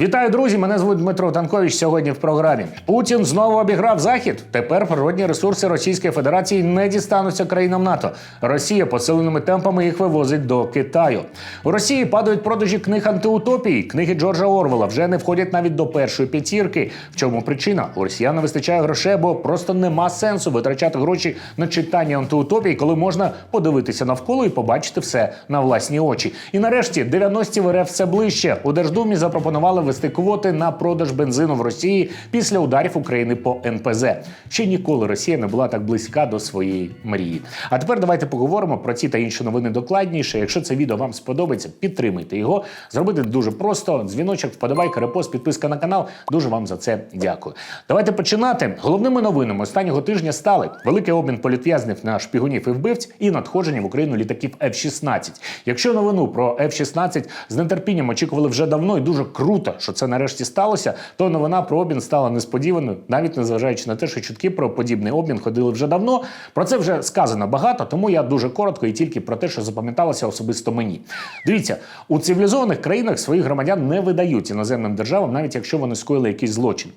Вітаю, друзі! Мене звуть Дмитро Танкович. Сьогодні в програмі Путін знову обіграв захід. Тепер природні ресурси Російської Федерації не дістануться країнам НАТО. Росія посиленими темпами їх вивозить до Китаю. У Росії падають продажі книг антиутопії. Книги Джорджа Орвела вже не входять навіть до першої п'ятірки. В чому причина? У росіян не вистачає грошей, бо просто нема сенсу витрачати гроші на читання антиутопії, коли можна подивитися навколо і побачити все на власні очі. І нарешті 90-ті в РФ все ближче. У Держдумі запропонували ввести квоти на продаж бензину в Росії після ударів України по НПЗ. Ще ніколи Росія не була так близька до своєї мрії. А тепер давайте поговоримо про ці та інші новини докладніше. Якщо це відео вам сподобається, підтримайте його. Зробити дуже просто. Дзвіночок, вподобайка, репост, підписка на канал. Дуже вам за це дякую. Давайте починати. Головними новинами останнього тижня стали великий обмін політв'язнів на шпигунів і вбивць і надходження в Україну літаків F-16. Якщо новину про F-16 з нетерпінням очікували вже давно і дуже круто, що це нарешті сталося, то новина про обмін стала несподіваною, навіть незважаючи на те, що чутки про подібний обмін ходили вже давно. Про це вже сказано багато, тому я дуже коротко і тільки про те, що запам'яталося особисто мені. Дивіться, у цивілізованих країнах своїх громадян не видають іноземним державам, навіть якщо вони скоїли якийсь злочин.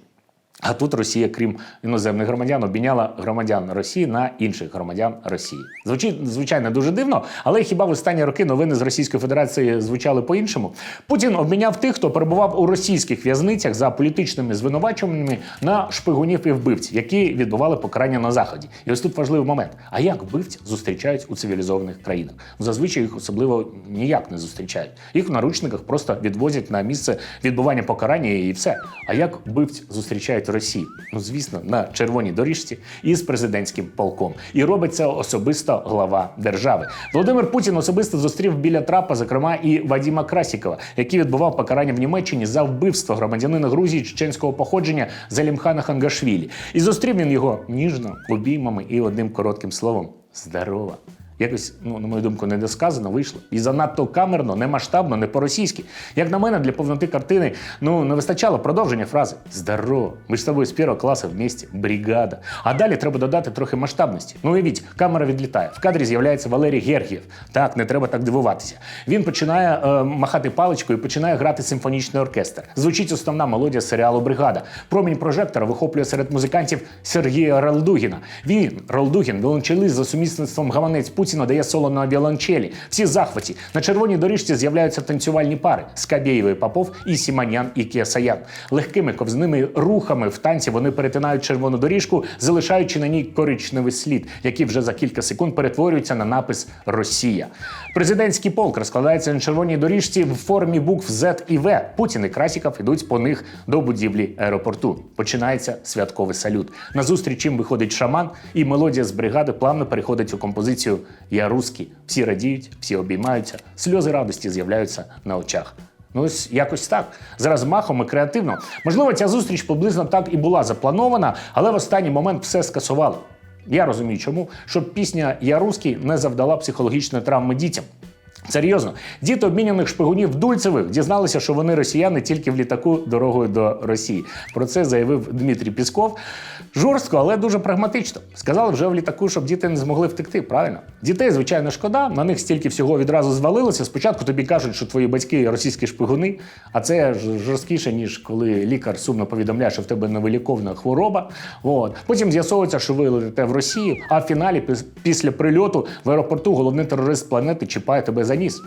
А тут Росія, крім іноземних громадян, обміняла громадян Росії на інших громадян Росії. Звучить звичайно дуже дивно, але хіба в останні роки новини з Російської Федерації звучали по-іншому? Путін обміняв тих, хто перебував у російських в'язницях за політичними звинуваченнями на шпигунів і вбивців, які відбували покарання на заході. І ось тут важливий момент: а як вбивці зустрічають у цивілізованих країнах? Зазвичай їх особливо ніяк не зустрічають. Їх в наручниках просто відвозять на місце відбування покарання і все. А як вбивць зустрічають Росії? Ну звісно, на червоній доріжці із президентським полком. І робить це особисто глава держави. Володимир Путін особисто зустрів біля трапа, зокрема, і Вадіма Красікова, який відбував покарання в Німеччині за вбивство громадянина Грузії чеченського походження Залімхана Хангашвілі. І зустрів він його ніжно, обіймами і одним коротким словом здорова. Якось, ну, на мою думку, недосказано вийшло. І занадто камерно, не масштабно, не по-російськи. Як на мене, для повноти картини ну, не вистачало продовження фрази Здорово, ми ж з тобою з першого класу вместе, бригада. А далі треба додати трохи масштабності. Ну, уявіть, камера відлітає. В кадрі з'являється Валерій Гергієв. Так, не треба так дивуватися. Він починає е, махати паличкою і починає грати симфонічний оркестр. Звучить основна мелодія серіалу Бригада. Промінь прожектора вихоплює серед музикантів Сергія Ралдугіна. Він, Ралдугін, віолончелист за сумісництвом гаванець Путіна дає соло на віолончелі. Всі захваті. На червоній доріжці з'являються танцювальні пари Скабєєва і Попов і Сіманян і Кіасаян. Легкими ковзними рухами в танці вони перетинають червону доріжку, залишаючи на ній коричневий слід, який вже за кілька секунд перетворюється на напис Росія. Президентський полк розкладається на червоній доріжці в формі букв Z і В. Путін і Красіков ідуть по них до будівлі аеропорту. Починається святковий салют. На зустріч їм виходить шаман, і мелодія з бригади плавно переходить у композицію Я русський. Всі радіють, всі обіймаються, сльози радості з'являються на очах. Ну, ось якось так. Зараз махом і креативно. Можливо, ця зустріч приблизно так і була запланована, але в останній момент все скасували. Я розумію, чому, щоб пісня Я русський не завдала психологічної травми дітям. Серйозно, діти обміняних шпигунів Дульцевих дізналися, що вони росіяни тільки в літаку дорогою до Росії. Про це заявив Дмитрій Пісков. Жорстко, але дуже прагматично. Сказали вже в літаку, щоб діти не змогли втекти. Правильно? Дітей, звичайно, шкода. На них стільки всього відразу звалилося. Спочатку тобі кажуть, що твої батьки російські шпигуни, а це жорсткіше, ніж коли лікар сумно повідомляє, що в тебе невиліковна хвороба. От. Потім з'ясовується, що ви летите в Росію, а в фіналі, після прильоту в аеропорту, головний терорист планети чіпає тебе за ніс.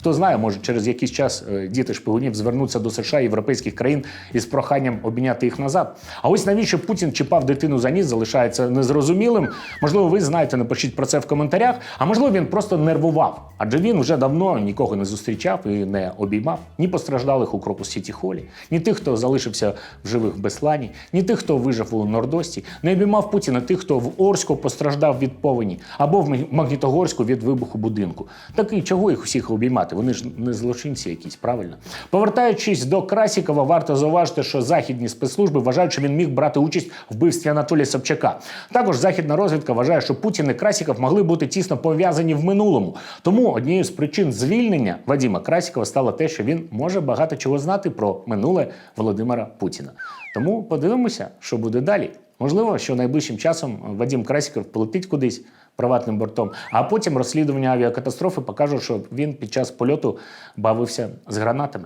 Хто знає, може через якийсь час е, діти шпигунів звернуться до США і європейських країн із проханням обміняти їх назад. А ось навіщо Путін чіпав дитину за ніс, залишається незрозумілим. Можливо, ви знаєте, напишіть про це в коментарях. А можливо, він просто нервував, адже він вже давно нікого не зустрічав і не обіймав ні постраждалих у Кропус Сіті Холі, ні тих, хто залишився в живих в Беслані, ні тих, хто вижив у Нордості, не обіймав Путіна тих, хто в Орську постраждав від повені або в Магнітогорську від вибуху будинку. Такий чого їх усіх обіймати? Вони ж не злочинці якісь, правильно? Повертаючись до Красікова, варто зауважити, що західні спецслужби вважають, що він міг брати участь в вбивстві Анатолія Собчака. Також західна розвідка вважає, що Путін і Красіков могли бути тісно пов'язані в минулому. Тому однією з причин звільнення Вадима Красікова стало те, що він може багато чого знати про минуле Володимира Путіна. Тому подивимося, що буде далі. Можливо, що найближчим часом Вадим Красіков полетить кудись приватним бортом, а потім розслідування авіакатастрофи покаже, що він під час польоту бавився з гранатами.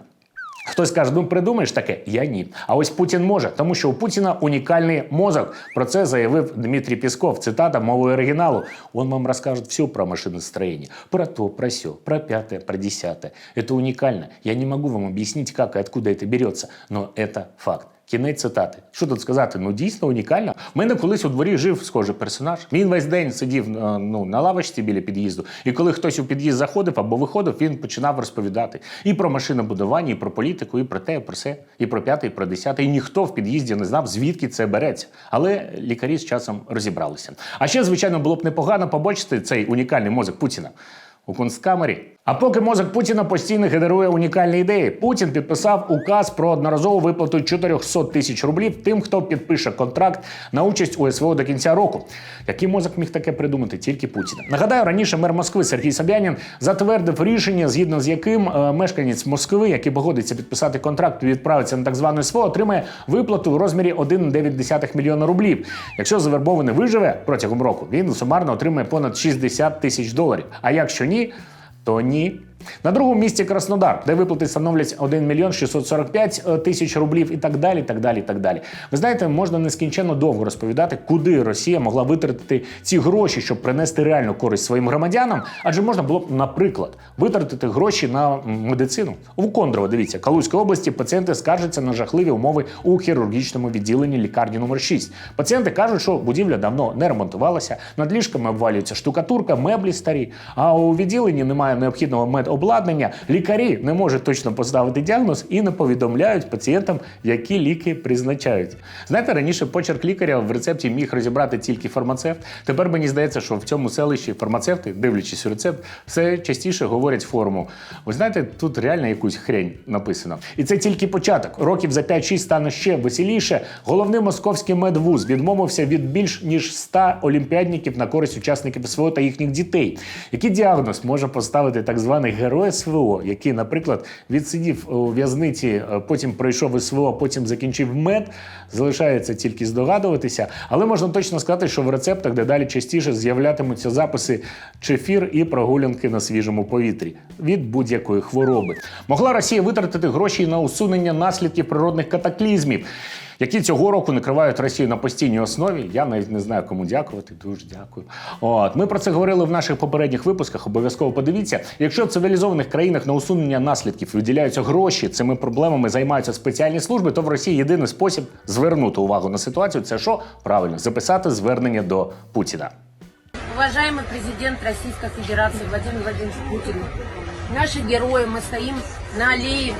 Хтось каже, ну придумаєш таке? Я ні. А ось Путін може, тому що у Путіна унікальний мозок. Про це заявив Дмитрій Пісков. Цитата мовою оригіналу. Он вам розкаже все про машиностроение, про то, про все, про пятое, про десятое. Это уникально. Я не могу вам объяснить, как и откуда это берется, но это факт. Кінець цитати. Що тут сказати? Ну дійсно унікально. У мене колись у дворі жив схожий персонаж. Він весь день сидів е, ну, на лавочці біля під'їзду. І коли хтось у під'їзд заходив або виходив, він починав розповідати і про машинобудування, і про політику, і про те, і про все, і про п'яте, і про десяте. І ніхто в під'їзді не знав, звідки це береться. Але лікарі з часом розібралися. А ще, звичайно, було б непогано побачити цей унікальний мозок Путіна у кунсткамері. А поки мозок Путіна постійно генерує унікальні ідеї, Путін підписав указ про одноразову виплату 400 тисяч рублів тим, хто підпише контракт на участь у СВО до кінця року. Який мозок міг таке придумати? Тільки Путіна. Нагадаю, раніше мер Москви Сергій Собянін затвердив рішення, згідно з яким е, мешканець Москви, який погодиться підписати контракт і відправиться на так зване СВО, отримає виплату в розмірі 1,9 мільйона рублів. Якщо завербований виживе протягом року, він сумарно отримає понад 60 тисяч доларів. А якщо ні, то ні. На другому місці Краснодар, де виплати становлять 1 мільйон 645 тисяч рублів і так далі. так далі, так далі. Ви знаєте, можна нескінченно довго розповідати, куди Росія могла витратити ці гроші, щоб принести реальну користь своїм громадянам. Адже можна було б, наприклад, витратити гроші на медицину. У Кондрово, дивіться, Калузької області пацієнти скаржаться на жахливі умови у хірургічному відділенні лікарні номер 6. Пацієнти кажуть, що будівля давно не ремонтувалася, над ліжками обвалюється штукатурка, меблі старі. А у відділенні немає необхідного медобладнання. Лікарі не можуть точно поставити діагноз і не повідомляють пацієнтам, які ліки призначають. Знаєте, раніше почерк лікаря в рецепті міг розібрати тільки фармацевт. Тепер мені здається, що в цьому селищі фармацевти, дивлячись рецепт, все частіше говорять форму. Ви знаєте, тут реально якусь хрень написано. І це тільки початок. Років за 5-6 стане ще веселіше. Головний московський медвуз відмовився від більш ніж 100 олімпіадників на користь учасників СВО та їхніх дітей. Який діагноз може поставити так званий герой СВО, який, наприклад, відсидів у в'язниці, е, потім пройшов СВО, потім закінчив мед, залишається тільки здогадуватися. Але можна точно сказати, що в рецептах дедалі частіше з'являтимуться записи чефір і прогулянки на свіжому повітрі від будь-якої хвороби. Могла Росія витратити гроші на усунення наслідків природних катаклізмів. Які цього року накривають Росію на постійній основі, я навіть не знаю, кому дякувати. Дуже дякую. От ми про це говорили в наших попередніх випусках. Обов'язково подивіться. Якщо в цивілізованих країнах на усунення наслідків виділяються гроші, цими проблемами займаються спеціальні служби, то в Росії єдиний спосіб звернути увагу на ситуацію це що правильно записати звернення до Путіна. Уважаемый президент Российской Федерации Владимир Владимирович Путин, наши герои, мы стоим на аллее.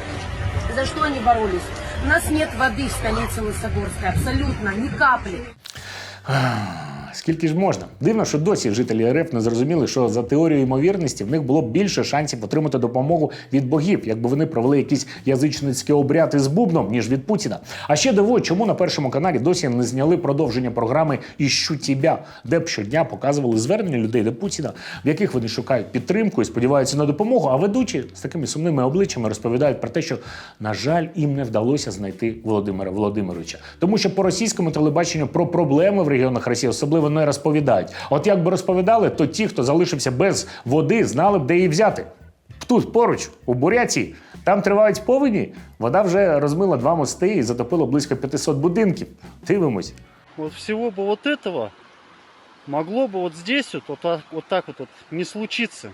За что они боролись? У нас нет воды в столице Лысогорской, абсолютно, ни капли. Скільки ж можна? Дивно, що досі жителі РФ не зрозуміли, що за теорією ймовірності в них було б більше шансів отримати допомогу від богів, якби вони провели якісь язичницькі обряди з бубном, ніж від Путіна. А ще дивує, чому на першому каналі досі не зняли продовження програми Іщу тібя, де б щодня показували звернення людей до Путіна, в яких вони шукають підтримку і сподіваються на допомогу. А ведучі з такими сумними обличчями розповідають про те, що на жаль, їм не вдалося знайти Володимира Володимировича, тому що по російському телебаченню про проблеми в регіонах Росії особливо не розповідають. От якби розповідали, то ті, хто залишився без води, знали б, де її взяти. Тут поруч, у Буряції, там тривають повені. Вода вже розмила два мости і затопила близько 500 будинків. Дивимось. Вот всего бы вот этого могло бы вот здесь вот, вот, так, вот так вот, вот не случиться.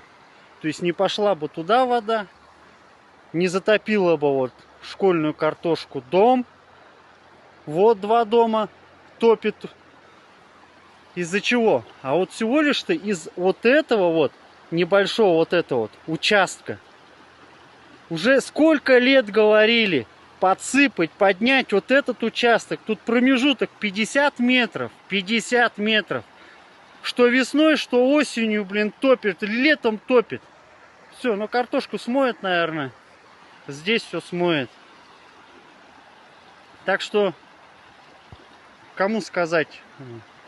То есть не пошла бы туда вода, не затопила бы вот школьную картошку дом. Вот два дома топит. Из-за чего? А вот всего лишь-то из вот этого вот небольшого вот этого вот участка. Уже сколько лет говорили подсыпать, поднять вот этот участок. Тут промежуток 50 метров. 50 метров. Что весной, что осенью, блин, топит. Летом топит. Все, ну картошку смоет, наверное. Здесь все смоет. Так что, кому сказать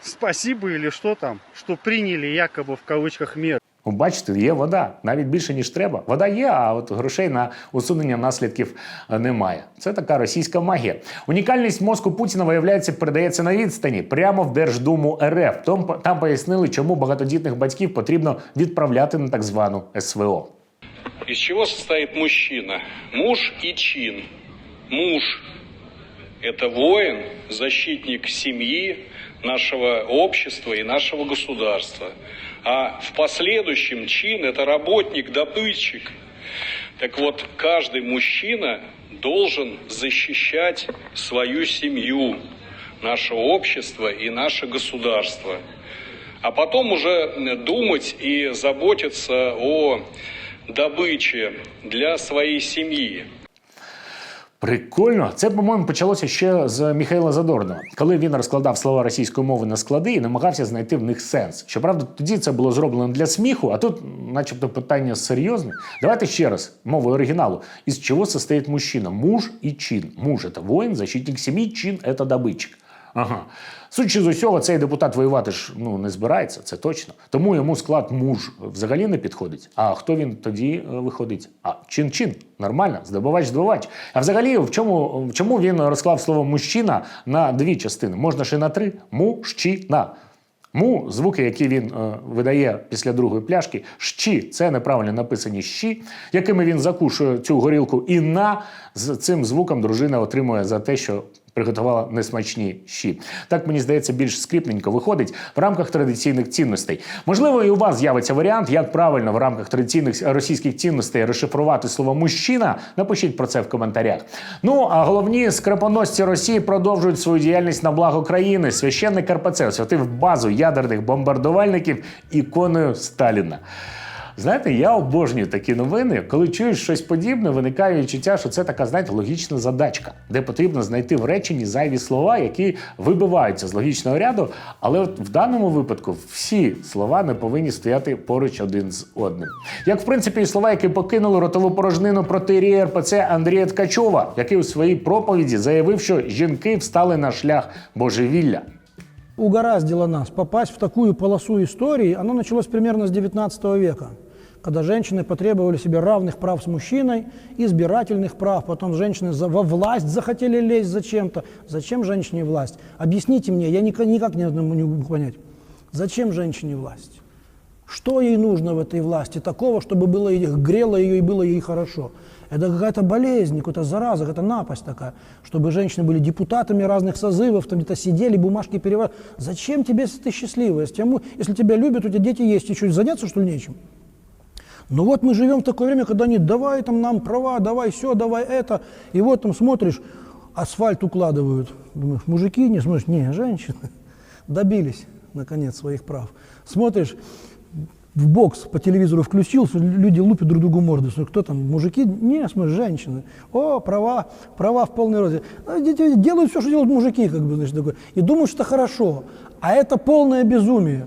спасибо или что там, что приняли якобы в кавычках меры. Ви Бачите, є вода, навіть більше ніж треба. Вода є, а от грошей на усунення наслідків е, немає. Це така російська магія. Унікальність мозку Путіна виявляється, передається на відстані прямо в Держдуму РФ. Там, там пояснили, чому багатодітних батьків потрібно відправляти на так звану СВО. Из чего состоит мужчина? Муж и чин. Муж – это воин, защитник семьи, нашего общества и нашего государства. А в последующем чин – это работник, добытчик. Так вот, каждый мужчина должен защищать свою семью, наше общество и наше государство. А потом уже думать и заботиться о добыче для своей семьи. Прикольно, це по-моєму почалося ще з Міхайла Задорнова, коли він розкладав слова російської мови на склади і намагався знайти в них сенс. Щоправда, тоді це було зроблено для сміху, а тут, начебто, питання серйозне. Давайте ще раз мовою оригіналу. Із чого состоїть мужчина? Муж і чин. Муж це воїн, защитник сім'ї, чин це добитчик. Ага. Судячи з усього, цей депутат воювати ж ну не збирається, це точно. Тому йому склад муж взагалі не підходить. А хто він тоді е, виходить? А чин-чин. Нормально, здобувач-здобувач. А взагалі, в чому, чому він розклав слово мужчина на дві частини? Можна ще на три? Мужчина. Му звуки, які він е, видає після другої пляшки, щі це неправильно написані щі, якими він закушує цю горілку. І на з цим звуком дружина отримує за те, що приготувала несмачні щі. Так мені здається, більш скріпненько виходить в рамках традиційних цінностей. Можливо, і у вас з'явиться варіант, як правильно в рамках традиційних російських цінностей розшифрувати слово мужчина. Напишіть про це в коментарях. Ну а головні скрепоносці Росії продовжують свою діяльність на благо країни. Священник РПЦ освятив базу ядерних бомбардувальників іконою Сталіна. Знаєте, я обожнюю такі новини. Коли чуєш щось подібне, виникає відчуття, що це така, знаєте, логічна задачка, де потрібно знайти в реченні зайві слова, які вибиваються з логічного ряду. Але от в даному випадку всі слова не повинні стояти поруч один з одним. Як в принципі і слова, які покинули ротову порожнину проти РПЦ Андрія Ткачова, який у своїй проповіді заявив, що жінки встали на шлях божевілля. Угораздило нас попасть в такую полосу истории, оно началось примерно с 19 века, когда женщины потребовали себе равных прав с мужчиной, избирательных прав, потом женщины во власть захотели лезть зачем-то. Зачем женщине власть? Объясните мне, я никак, никак не могу понять. Зачем женщине власть? Что ей нужно в этой власти такого, чтобы было ей, грело ее и было ей хорошо? Это какая-то болезнь, какая-то зараза, какая-то напасть такая, чтобы женщины были депутатами разных созывов, там где-то сидели, бумажки переводили. Зачем тебе, если ты счастливая? Если, тебя, если тебя любят, у тебя дети есть, и что, заняться что ли нечем? Ну вот мы живем в такое время, когда они давай там нам права, давай все, давай это. И вот там смотришь, асфальт укладывают. Думаешь, мужики не смотришь, не, женщины добились наконец своих прав. Смотришь, в бокс по телевизору включил, люди лупят друг другу морды. Кто там, мужики? Не, смотришь, женщины. О, права, права в полной розе. А Делают все, что делают мужики, как бы, значит, такое. И думают, что хорошо. А это полное безумие.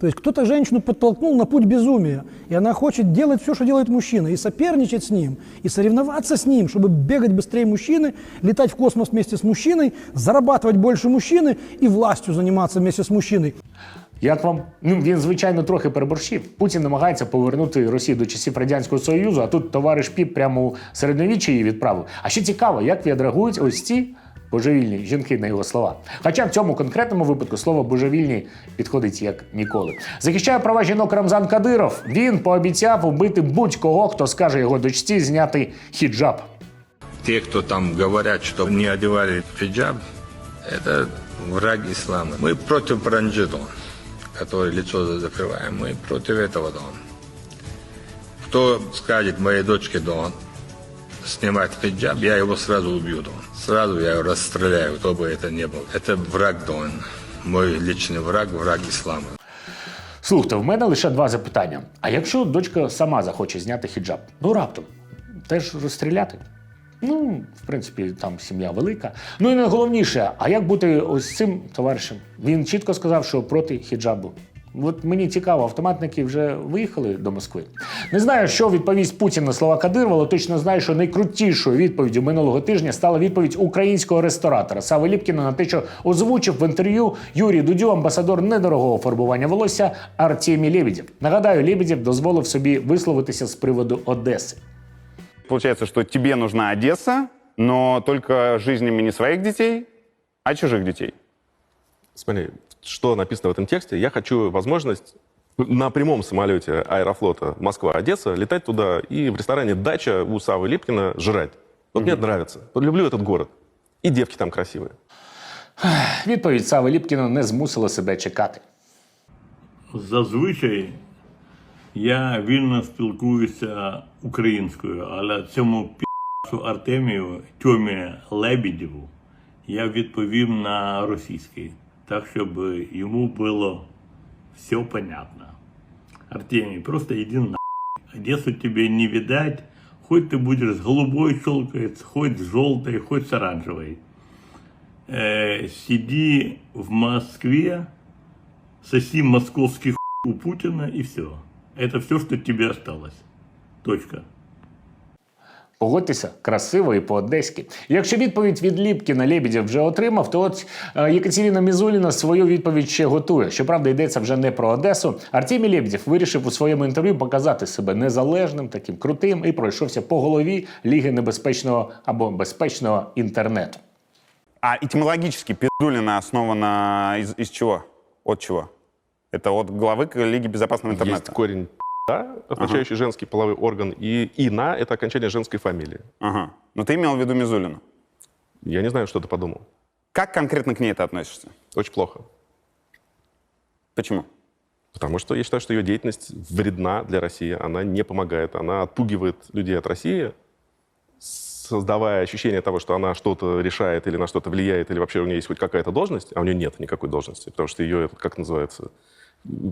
То есть кто-то женщину подтолкнул на путь безумия, и она хочет делать все, что делает мужчина, и соперничать с ним, и соревноваться с ним, чтобы бегать быстрее мужчины, летать в космос вместе с мужчиной, зарабатывать больше мужчины и властью заниматься вместе с мужчиной. Як вам? Ну він звичайно трохи переборщив. Путін намагається повернути Росію до часів радянського союзу, а тут товариш Піп прямо у середньовіччя її відправив. А ще цікаво, як відреагують ось ці божевільні жінки на його слова. Хоча в цьому конкретному випадку слово божевільні підходить як ніколи. Захищає права жінок Рамзан Кадиров. Він пообіцяв убити будь-кого, хто скаже його дочці зняти хіджаб. те, кто там говорят, что не одевали хиджаб, это враг ислама. Мы против Пранджидон, который лицо закрываем. Мы против этого Дон. Кто скажет моей дочке Дон снимать хиджаб, я его сразу убью Дон. Сразу я его расстреляю, кто бы это ни был. Это враг Дон. Мой личный враг, враг ислама. Слухайте, в мене лише два запитання. А якщо дочка сама захоче зняти хіджаб, ну раптом теж розстріляти? Ну, в принципі, там сім'я велика. Ну і найголовніше, а як бути ось цим товаришем? Він чітко сказав, що проти хіджабу. От мені цікаво, автоматники вже виїхали до Москви. Не знаю, що відповість Путін на слова Кадирова, але точно знаю, що найкрутішою відповіддю минулого тижня стала відповідь українського ресторатора Сави Ліпкіна на те, що озвучив в інтерв'ю Юрій Дудю, амбасадор недорогого фарбування волосся Артемій Лебедєв. Нагадаю, Лебедєв дозволив собі висловитися з приводу Одеси. Получается, что тебе нужна Одесса, но только жизнями не своих детей, а чужих детей. Смотри, что написано в этом тексте. Я хочу возможность на прямом самолете Аэрофлота Москва-Одесса летать туда и в ресторане «Дача» у Савы Липкина жрать. Вот мне нравится. Вот люблю этот город. И девки там красивые. Відповідь Сави Ліпкіна не змусила себе чекати. Зазвичай я вільно спілкуюся українською, але цьому пі***су Артемію Тьомі Лебедєву я відповів на російський, так щоб йому було все понятно. Артемий, просто иди на Одессу тебе не видать, хоть ты будешь с голубой щелкать, хоть с желтой, хоть с оранжевой. Э, сиди в Москве, соси московский у Путина и все. Это все, что тебе осталось. Точка. Погодьтеся, красиво і по-одеськи. Якщо відповідь від Ліпкіна Лебедєв вже отримав, то от е, Єкатерина Мізуліна свою відповідь ще готує. Щоправда, йдеться вже не про Одесу. Артемій Лебедєв вирішив у своєму інтерв'ю показати себе незалежним, таким крутим і пройшовся по голові ліги небезпечного або безпечного інтернету. А этимологически пиздулина основана из, из чего? От чего? Это от главы Лиги безопасного интернета. Есть корень «да», означающий женский половой орган, и «ина» — это окончание женской фамилии. Ага. Но ты имел в виду Мизулину. Я не знаю, что ты подумал. Как конкретно к ней ты относишься? Очень плохо. Почему? Потому что я считаю, что ее деятельность вредна для России. Она не помогает. Она отпугивает людей от России, создавая ощущение того, что она что-то решает или на что-то влияет, или вообще у нее есть хоть какая-то должность, а у нее нет никакой должности. Потому что ее, это, как называется,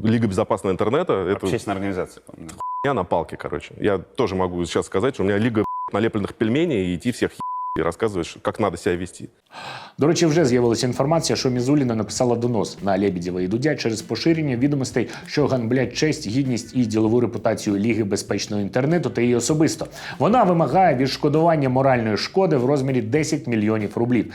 Лига безопасного интернета, это Общественная организация. по-моему. я на палке, короче. Я тоже могу сейчас сказать, что у меня Лига налепленных пельменей, и идти всех и рассказываешь, как надо себя вести. До речі, вже з'явилася інформація, що Мізуліна написала донос на Лебедєва і Дудя через поширення відомостей, що ганблять честь, гідність і ділову репутацію Ліги безпечного інтернету та її особисто. Вона вимагає відшкодування моральної шкоди в розмірі 10 мільйонів рублів.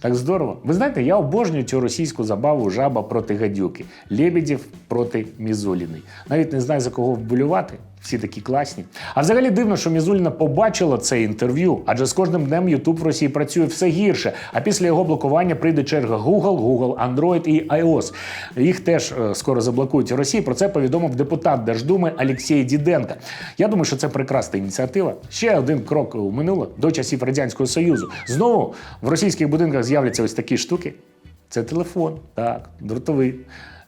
Так здорово. Ви знаєте, я обожнюю цю російську забаву жаба проти гадюки, Лебедєв проти Мізуліної. Навіть не знаю за кого вболювати. Всі такі класні. А взагалі дивно, що Мізуліна побачила це інтерв'ю, адже з кожним днем Ютуб в Росії працює все гірше. А після його блокування прийде черга Google, Google, Android і iOS. Їх теж е, скоро заблокують у Росії. Про це повідомив депутат Держдуми Олексій Діденко. Я думаю, що це прекрасна ініціатива. Ще один крок у минуле до часів радянського союзу. Знову в російських будинках з'являться ось такі штуки. Це телефон, так, дротовий.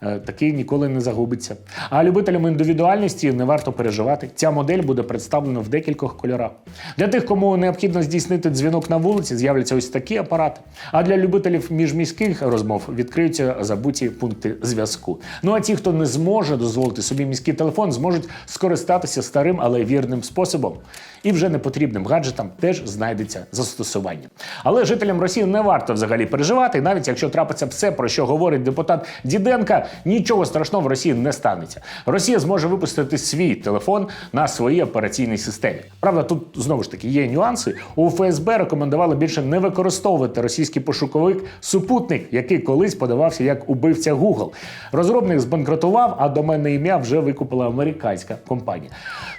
Е, Такий ніколи не загубиться. А любителям індивідуальності не варто переживати. Ця модель буде представлена в декількох кольорах. Для тих, кому необхідно здійснити дзвінок на вулиці, з'являться ось такі апарати. А для любителів міжміських розмов відкриються забуті пункти зв'язку. Ну а ті, хто не зможе дозволити собі міський телефон, зможуть скористатися старим, але вірним способом. І вже непотрібним гаджетам теж знайдеться застосування. Але жителям Росії не варто взагалі переживати, навіть якщо трапиться все, про що говорить депутат Діденка, нічого страшного в Росії не станеться. Росія зможе випустити свій телефон на своїй операційній системі. Правда, тут знову ж таки є нюанси. У ФСБ рекомендували більше не використовувати російський пошуковик супутник, який колись подавався як убивця Google. Розробник збанкрутував, а доменне ім'я вже викупила американська компанія.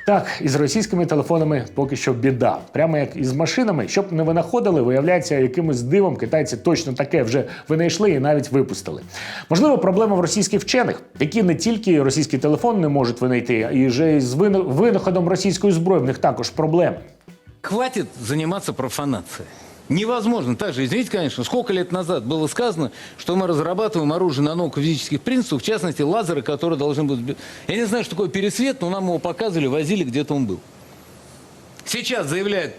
Так, із російськими телефонами поки що біда. Прямо як із машинами, щоб не винаходили, виявляється, якимось дивом китайці точно таке вже винайшли і навіть випустили. Можливо, проблема в російських вчених, які не тільки російський телефон не можуть винайти, а і вже з вино- винаходом російської зброї в них також проблеми. Хватит заниматься профанацией. Невозможно. Также, извините, конечно, сколько лет назад было сказано, что мы разрабатываем оружие на науково-физических принципах, в частности, лазеры, которые должны будут... сби- Я не знаю, что такое пересвет, но нам его показывали, возили, где-то он был. Сейчас заявляет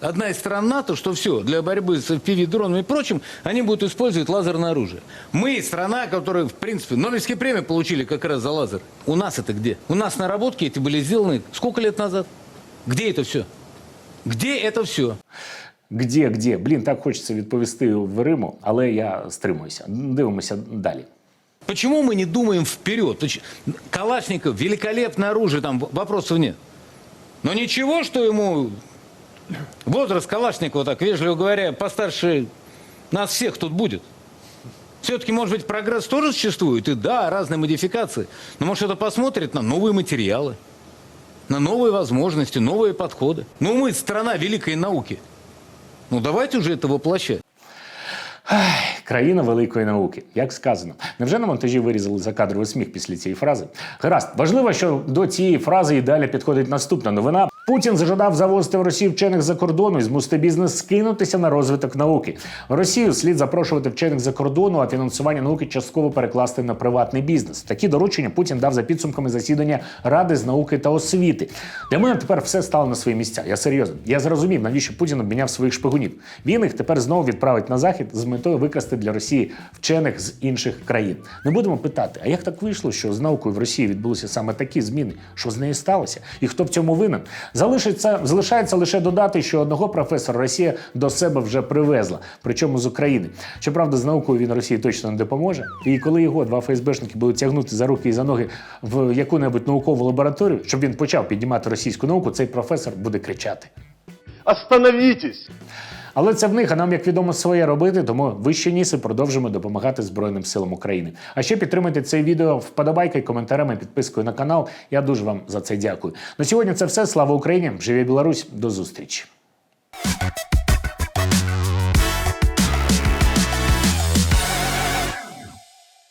одна из стран НАТО, что все, для борьбы с FPV-дронами и прочим, они будут использовать лазерное оружие. Мы страна, которая, в принципе, Нобелевские премии получили как раз за лазер. У нас это где? У нас наработки эти были сделаны сколько лет назад? Где это все? Где это все? Где, где? Блін, так хочеться відповісти в Риму, але я стримуюся. Дивимося далі. Почему мы не думаем вперед? Поч- Калашников великолепное оружие, там в- вопросов нет. Но ничего, что ему возраст Калашникова, так вежливо говоря, постарше нас всех тут будет. Все-таки, может быть, прогресс тоже существует, и да, разные модификации. Но может это посмотрит на новые материалы, на новые возможности, новые подходы. Ну мы страна великой науки. Ну давайте уже это воплощать. країна великої науки, як сказано. Невже на монтажі вирізали закадровий сміх після цієї фрази? Гаразд, важливо, що до цієї фрази і далі підходить наступна новина. Путін зажадав завозити в Росію вчених за кордону і змусити бізнес скинутися на розвиток науки. В Росію слід запрошувати вчених за кордону, а фінансування науки частково перекласти на приватний бізнес. Такі доручення Путін дав за підсумками засідання Ради з науки та освіти. Для мене тепер все стало на свої місця. Я серйозно. Я зрозумів, навіщо Путін обміняв своїх шпигунів. Він їх тепер знову відправить на захід з метою викрасти для Росії вчених з інших країн. Не будемо питати, а як так вийшло, що з наукою в Росії відбулися саме такі зміни? Що з нею сталося? І хто в цьому винен? Залишиться, залишається лише додати, що одного професора Росія до себе вже привезла, причому з України. Щоправда, з наукою він Росії точно не допоможе. І коли його два ФСБшники будуть тягнути за руки і за ноги в яку-небудь наукову лабораторію, щоб він почав піднімати російську науку, цей професор буде кричати. Остановитесь! Але це в них, а нам, як відомо, своє робити, тому вище ніси продовжимо допомагати Збройним силам України. А ще підтримайте це відео вподобайкою, коментарями, підпискою на канал. Я дуже вам за це дякую. На сьогодні це все. Слава Україні! Живі Білорусь! До зустрічі!